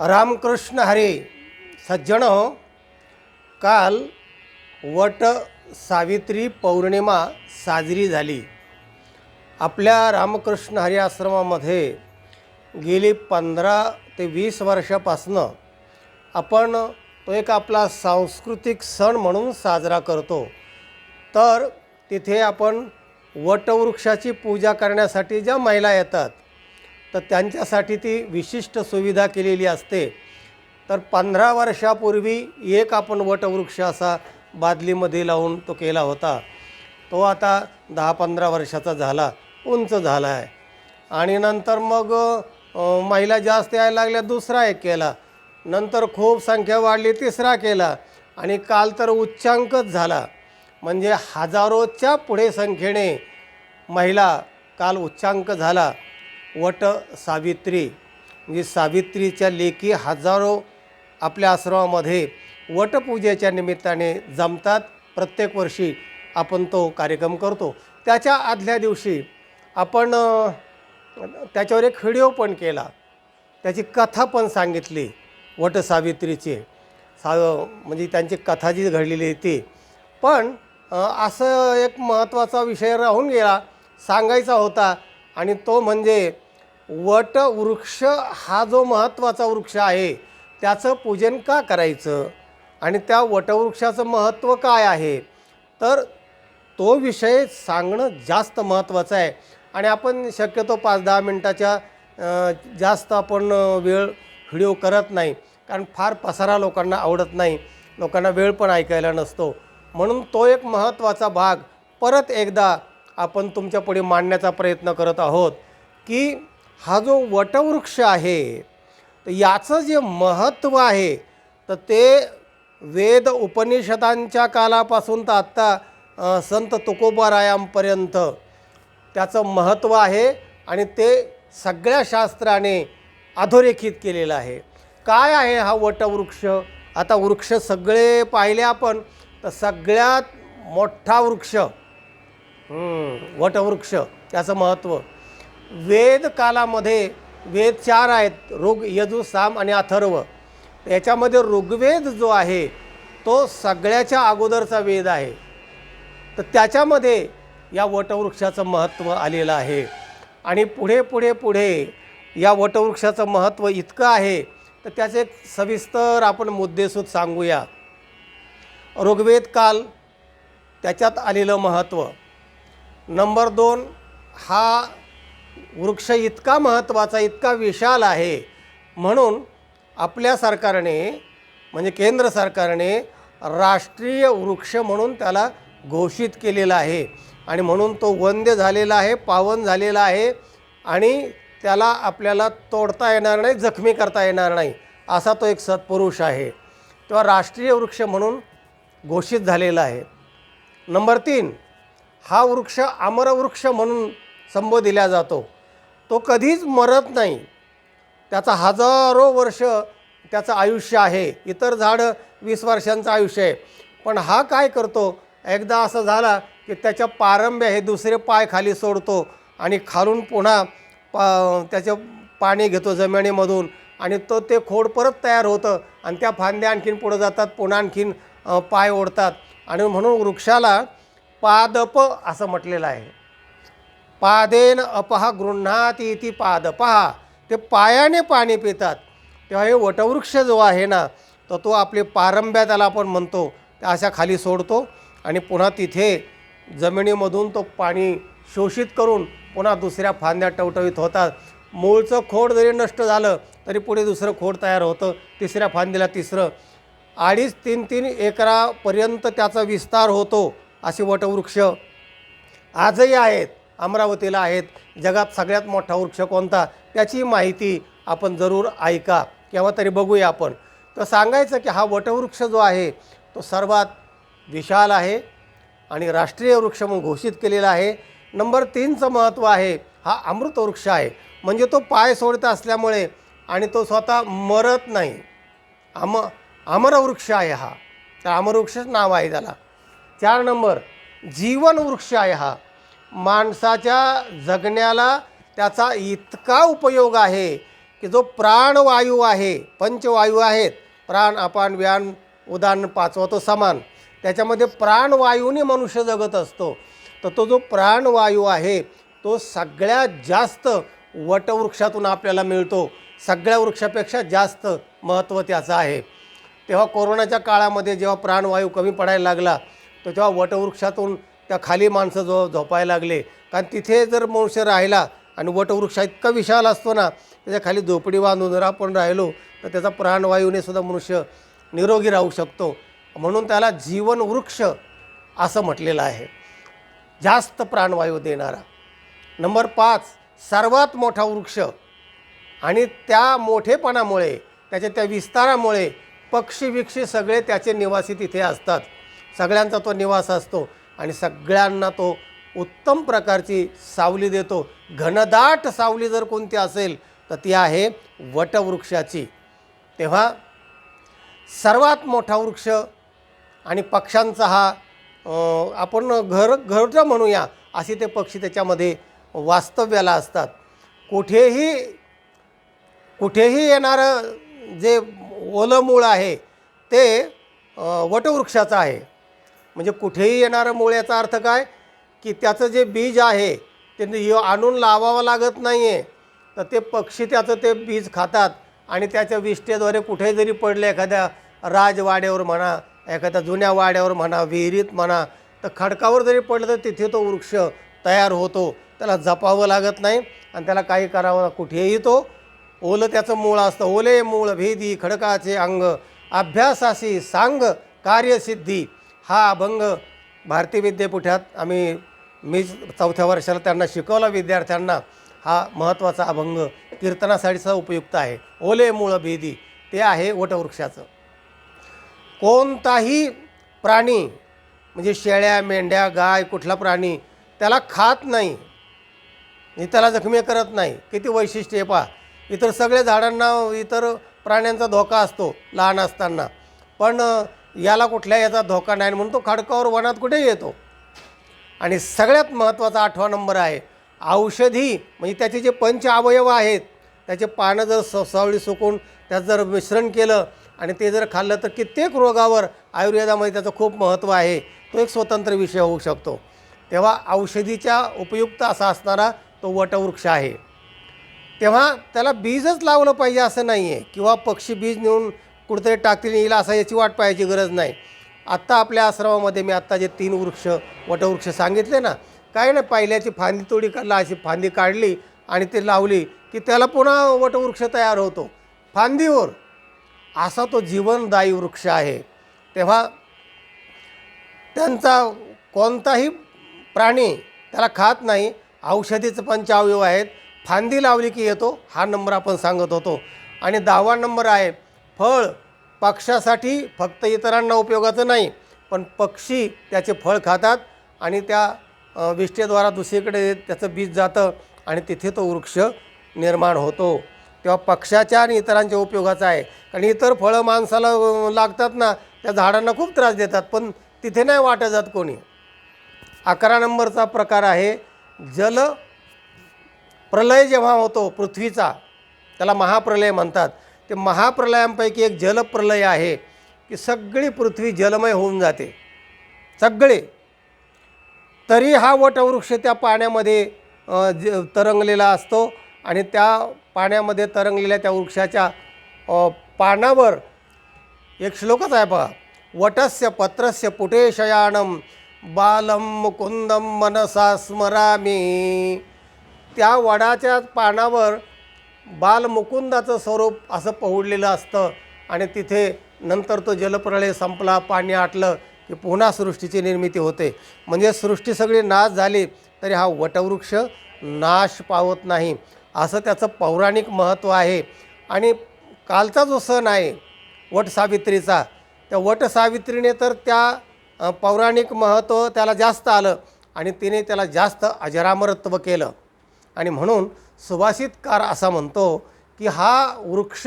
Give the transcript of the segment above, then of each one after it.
रामकृष्ण हरे सज्जन हो काल वट सावित्री पौर्णिमा साजरी झाली. आपल्या रामकृष्ण हरी आश्रमामध्ये गेली पंधरा ते वीस वर्षापासनं आपण तो एक आपला सांस्कृतिक सण म्हणून साजरा करतो. तर तिथे आपण वटवृक्षाची पूजा करण्यासाठी ज्या महिला येतात तर त्यांच्यासाठी ती विशिष्ट सुविधा केलेली असते. तर पंधरा वर्षापूर्वी एक आपण वटवृक्ष असा बादलीमध्ये लावून तो केला होता. तो आता दहा पंधरा वर्षाचा झाला उंच झाला आहे. आणि नंतर मग महिला जास्त यायला लागल्या दुसरा एक केला. नंतर खूप संख्या वाढली तिसरा केला. आणि काल तर उच्चांकच झाला. म्हणजे हजारोच्या पुढे संख्येने महिला काल उच्चांक झाला. वट सावित्री. म्हणजे सावित्रीच्या लेखी हजारो आपल्या आश्रमामध्ये वटपूजेच्या निमित्ताने जमतात. प्रत्येक वर्षी आपण तो कार्यक्रम करतो. त्याच्या आदल्या दिवशी आपण त्याच्यावर एक व्हिडिओ पण केला. त्याची कथा पण सांगितली वटसावित्रीची सा म्हणजे त्यांची कथा जी घडलेली होती ती. पण असं एक महत्त्वाचा विषय राहून गेला सांगायचा होता. आणि तो म्हणजे वट वृक्ष हा जो महत्त्वाचा वृक्ष आहे त्याचं पूजन का करायचं? आणि त्या वटवृक्षाचं महत्त्व काय आहे? तर तो विषय सांगणं जास्त महत्त्वाचं आहे. आणि आपण शक्यतो पाच दहा मिनटाच्या जास्त आपण वेळ व्हिडिओ करत नाही. कारण फार पसारा लोकांना आवडत नाही. लोकांना वेळ पण ऐकायला नसतो. म्हणून तो एक महत्त्वाचा भाग. परत एकदा आपण तुमच्यापुढे मांडण्याचा प्रयत्न करत आहोत की हा जो वटवृक्ष आहे तर याचं जे महत्त्व आहे तर ते वेद उपनिषदांच्या कालापासून तर आत्ता संत तुकोबारायांपर्यंत त्याचं महत्त्व आहे आणि ते सगळ्या शास्त्राने अधोरेखित केलेलं आहे. काय आहे हा वटवृक्ष? आता वृक्ष सगळे पाहिले आपण तर सगळ्यात मोठा वृक्ष वटवृक्ष त्याचं महत्त्व. वेद कालामध्ये वेद चार आहेत ऋग यजु साम आणि अथर्व. याच्यामध्ये ऋग्वेद जो आहे तो सगळ्याच्या अगोदरचा वेद आहे. तर त्याच्यामध्ये या वटवृक्षाचं महत्त्व आलेलं आहे. आणि पुढे पुढे पुढे या वटवृक्षाचं महत्त्व इतकं आहे तर त्याचे सविस्तर आपण मुद्देसूद सांगूया. ऋग्वेद काल त्याच्यात आलेलं महत्त्व. नंबर दोन हा वृक्ष इतका महत्त्वाचा इतका विशाल आहे. म्हणून आपल्या सरकारने म्हणजे केंद्र सरकारने राष्ट्रीय वृक्ष म्हणून त्याला घोषित केलेला आहे. आणि म्हणून तो वंद्य झालेला आहे पावन झालेला आहे आणि त्याला आपल्याला तोडता येणार नाही जखमी करता येणार नाही असा तो एक सत्पुरुष आहे. तेव्हा राष्ट्रीय वृक्ष म्हणून घोषित झालेला आहे. नंबर तीन हा वृक्ष अमरवृक्ष म्हणून संबोधिला जातो. तो कधीच मरत नाही. त्याचा हजारो वर्ष त्याचं आयुष्य आहे. इतर झाडं वीस वर्षांचं आयुष्य आहे. पण हा काय करतो? एकदा असं झाला की त्याच्या पारंब्या हे दुसरे पाय खाली सोडतो आणि खालून पुन्हा पा त्याचं पाणी घेतो जमिनीमधून आणि तो ते खोड परत तयार होतं आणि त्या फांद्या आणखीन पुढं जातात पुन्हा आणखीन पाय ओढतात. आणि म्हणून वृक्षाला पादप असं म्हटलेलं आहे. पादेन अपहा गृह्णाती इति पादपहा ते पायाने पाणी पितात. तेव्हा हे वटवृक्ष जो आहे ना तर तो आपले पारंब्या त्याला आपण म्हणतो त्या अशा खाली सोडतो आणि पुन्हा तिथे जमिनीमधून तो पाणी शोषित करून पुन्हा दुसऱ्या फांद्या टवटवीत होतात. मूळचं खोड जरी नष्ट झालं तरी पुढे दुसरं खोड तयार होतं. तिसऱ्या फांदीला तिसरं. अडीच तीन तीन एकरापर्यंत त्याचा विस्तार होतो असे वटवृक्ष. आजही आहेत. अमरावतीला आहेत. जगात सगळ्यात मोठा वृक्ष कोणता? त्याची माहिती आपण जरूर ऐका. केव्हा तरी बघूया आपण. तर सांगायचं की हा वटवृक्ष जो आहे तो सर्वात विशाल आहे आणि राष्ट्रीय वृक्ष म्हणून घोषित केलेला आहे. नंबर तीनचं महत्त्व आहे हा अमृत वृक्ष आहे. म्हणजे तो पाय सोडत असल्यामुळे आणि तो स्वतः मरत नाही. अम अमरवृक्ष आहे हा. तर अमरवृक्षच नाव आहे त्याला. चार नंबर जीवन वृक्ष आहे हा. माणसाच्या जगण्याला त्याचा इतका उपयोग आहे की जो प्राणवायू आहे पंचवायू आहेत. प्राण अपान व्यान उदान पाचवा तो समान. त्याच्यामध्ये प्राणवायूने मनुष्य जगत असतो. तर तो जो प्राणवायू आहे तो सगळ्यात जास्त वटवृक्षातून आपल्याला मिळतो. सगळ्या वृक्षापेक्षा जास्त महत्त्व त्याचं आहे. तेव्हा कोरोनाच्या काळामध्ये जेव्हा प्राणवायू कमी पडायला लागला तर तेव्हा वटवृक्षातून त्या खाली माणसं जो झोपायला लागले. कारण तिथे जर मनुष्य राहिला आणि वटवृक्ष इतका विशाल असतो ना त्याच्याखाली झोपडी बांधून जर आपण राहिलो तर त्याचा प्राणवायूने सुद्धा मनुष्य निरोगी राहू शकतो. म्हणून त्याला जीवनवृक्ष असं म्हटलेलं आहे. जास्त प्राणवायू देणारा. नंबर पाच सर्वात मोठा वृक्ष. आणि त्या मोठेपणामुळे त्याच्या त्या विस्तारामुळे पक्षी विक्षी सगळे त्याचे निवासी तिथे असतात. सगळ्यांचा तो निवास असतो. आणि सगळ्यांना तो उत्तम प्रकारची सावली देतो. घनदाट सावली जर कोणती असेल तर ती आहे वटवृक्षाची. तेव्हा सर्वात मोठा वृक्ष आणि पक्ष्यांचा हा आपण घर घरटं म्हणूया असे ते पक्षी त्याच्यामध्ये वास्तव्याला असतात. कुठेही कुठेही येणारं जे ओलं मूळ आहे ते वटवृक्षाचं आहे. म्हणजे कुठेही येणारं मूळ याचा अर्थ काय? की त्याचं जे बीज आहे ते आणून लावावं लागत नाही आहे तर ते पक्षी त्याचं ते बीज खातात आणि त्याच्या विष्ठेद्वारे कुठे जरी पडले एखाद्या राजवाड्यावर म्हणा एखाद्या जुन्या वाड्यावर म्हणा विहिरीत म्हणा तर खडकावर जरी पडलं तर तिथे तो वृक्ष तयार होतो. त्याला जपावं लागत नाही आणि त्याला काही करावं कुठेही तो ओलं त्याचं मूळ असतं. ओले मूळ भेदी खडकाचे अंग अभ्यासाशी सांग कार्यसिद्धी हा अभंग भारतीय विद्यापीठात आम्ही मी चौथ्या वर्षाला त्यांना शिकवला विद्यार्थ्यांना हा महत्त्वाचा अभंग कीर्तनासाठीचा उपयुक्त आहे. ओले मूळ भेदी ते आहे वटवृक्षाचं. कोणताही प्राणी म्हणजे शेळ्या मेंढ्या गाय कुठला प्राणी त्याला खात नाही. त्याला जखमी करत नाही. किती वैशिष्ट्य आहे पहा. इतर सगळ्या झाडांना इतर प्राण्यांचा धोका असतो लहान असताना. पण याला कुठल्या याचा धोका नाही म्हणून तो खडकावर वनात कुठे येतो? आणि सगळ्यात महत्त्वाचा आठवा नंबर आहे औषधी म्हणजे त्याचे जे पंच अवयव आहेत त्याचे पानं जर ससावळी सुकून त्यात जर मिश्रण केलं आणि ते जर खाल्लं तर कित्येक रोगावर आयुर्वेदामध्ये त्याचं खूप महत्त्व आहे. तो एक स्वतंत्र विषय होऊ शकतो. तेव्हा औषधीच्या उपयुक्त असा असणारा तो वटवृक्ष आहे. तेव्हा त्याला बीजच लावलं पाहिजे असं नाही आहे किंवा पक्षी बीज नेऊन कुठेतरी टाकतील येईल असं याची वाट पाहायची गरज नाही. आत्ता आपल्या आश्रमामध्ये मी आत्ता जे तीन वृक्ष वटवृक्ष सांगितले ना काय नाही पहिल्याची फांदी तोडी काढला अशी फांदी काढली आणि ते लावली की त्याला पुन्हा वटवृक्ष तयार होतो. फांदीवर असा तो जीवनदायी वृक्ष आहे. तेव्हा त्यांचा कोणताही प्राणी त्याला खात नाही औषधीचं पंचावयव आहेत. फांदी लावली की येतो हा नंबर आपण सांगत होतो. आणि दहावा नंबर आहे फळ पक्षासाठी फक्त इतरांना उपयोगाचं नाही पण पक्षी त्याचे फळ खातात आणि त्या विष्ठेद्वारा दुसरीकडे त्याचं बीज जातं आणि तिथे तो वृक्ष निर्माण होतो. तेव्हा पक्षाच्या आणि इतरांच्या उपयोगाचा आहे. कारण इतर फळं माणसाला लागतात ना त्या झाडांना खूप त्रास देतात पण तिथे नाही वाटत जात कोणी. अकरा नंबरचा प्रकार आहे जल प्रलय जेव्हा होतो पृथ्वीचा त्याला महाप्रलय म्हणतात. ते महाप्रलयांपैकी एक जलप्रलय आहे की सगळी पृथ्वी जलमय होऊन जाते. सगळे. तरी हा वटवृक्ष त्या पाण्यामध्ये ज तरंगलेला असतो आणि त्या पाण्यामध्ये तरंगलेल्या त्या वृक्षाच्या पानावर एक श्लोकच आहे बघा. वटस्य पत्रस्य पुटेशयानम बालम मुकुंदम मनसा स्मरामी. त्या वडाच्या पानावर बालमुकुंदाचं स्वरूप असं पहुडलेलं असतं आणि तिथे नंतर तो जलप्रलय संपला पाणी आटलं की पुन्हा सृष्टीची निर्मिती होते. म्हणजे सृष्टी सगळी नाश झाली तरी हा वटवृक्ष नाश पावत नाही. असं त्याचं पौराणिक महत्त्व आहे. आणि कालचा जो सण आहे वटसावित्रीचा त्या वटसावित्रीने तर त्या पौराणिक महत्त्व त्याला जास्त आलं आणि तिने त्याला जास्त अजरामरत्व केलं. आणि म्हणून सुभाषितकार असा म्हणतो की हा वृक्ष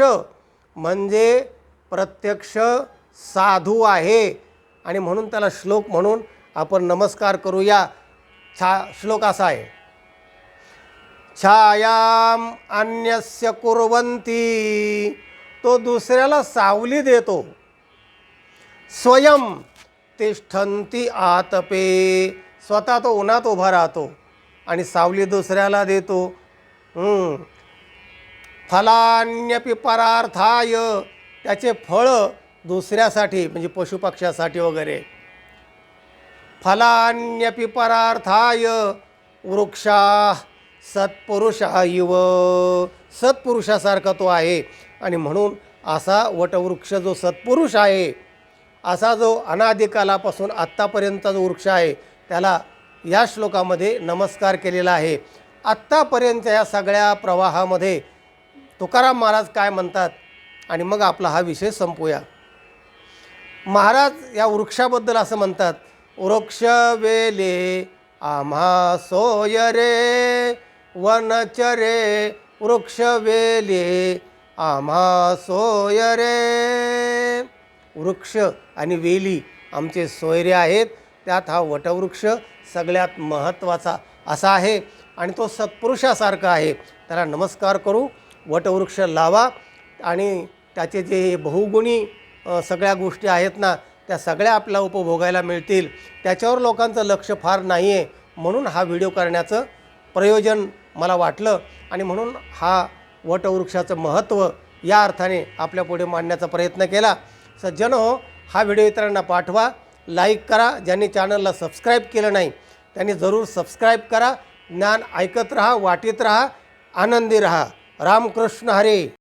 म्हणजे प्रत्यक्ष साधू आहे. आणि म्हणून त्याला श्लोक म्हणून आपण नमस्कार करूया. छा श्लोक असा आहे. छायाम अन्यस्य कुर्वंती तो दुसऱ्याला सावली देतो. स्वयं तिष्ठंती आतपे स्वतः तो उन्हात उभा राहतो आणि सावली दुसऱ्याला देतो. फलान्यपि परार्थाय त्याचे फळं दुसऱ्यासाठी म्हणजे पशुपक्ष्यासाठी वगैरे. फलान्यपि परार्थाय वृक्षा सत्पुरुष इव. सत्पुरुषासारखा तो आहे. आणि म्हणून असा वटवृक्ष जो सत्पुरुष आहे असा जो अनादिकालापासून आत्तापर्यंतचा जो वृक्ष आहे त्याला या श्लोकामध्ये नमस्कार केलेला आहे. आत्तापर्यंत या सगळ्या प्रवाहामध्ये तुकाराम महाराज काय म्हणतात? आणि मग आपला हा विषय संपूया. महाराज या वृक्षाबद्दल असं म्हणतात वृक्ष वेले आम्हा सोय रे वनचरे वृक्ष वेले आम्हा सोय रे. वृक्ष आणि वेली आमचे सोयरे आहेत त्यात हा वटवृक्ष सगळ्यात महत्त्वाचा असा आहे. आणि तो सत्पुरुषासारखा आहे. त्याला नमस्कार करू वटवृक्ष लावा आणि त्याचे जे बहुगुणी सगळ्या गोष्टी आहेत ना त्या सगळ्या आपल्याला उपभोगायला मिळतील. त्याच्यावर लोकांचं लक्ष फार नाही आहे म्हणून हा व्हिडिओ करण्याचं प्रयोजन मला वाटलं. आणि म्हणून हा वटवृक्षाचं महत्त्व या अर्थाने आपल्यापुढे मांडण्याचा प्रयत्न केला. सज्जन हो हा व्हिडिओ इतरांना पाठवा लाईक करा ज्यांनी चॅनलला सबस्क्राईब केलं नाही त्यांनी जरूर सबस्क्राईब करा. ज्ञान ऐकत राहा वाटीत राहा आनंदी राहा. रामकृष्ण हरे.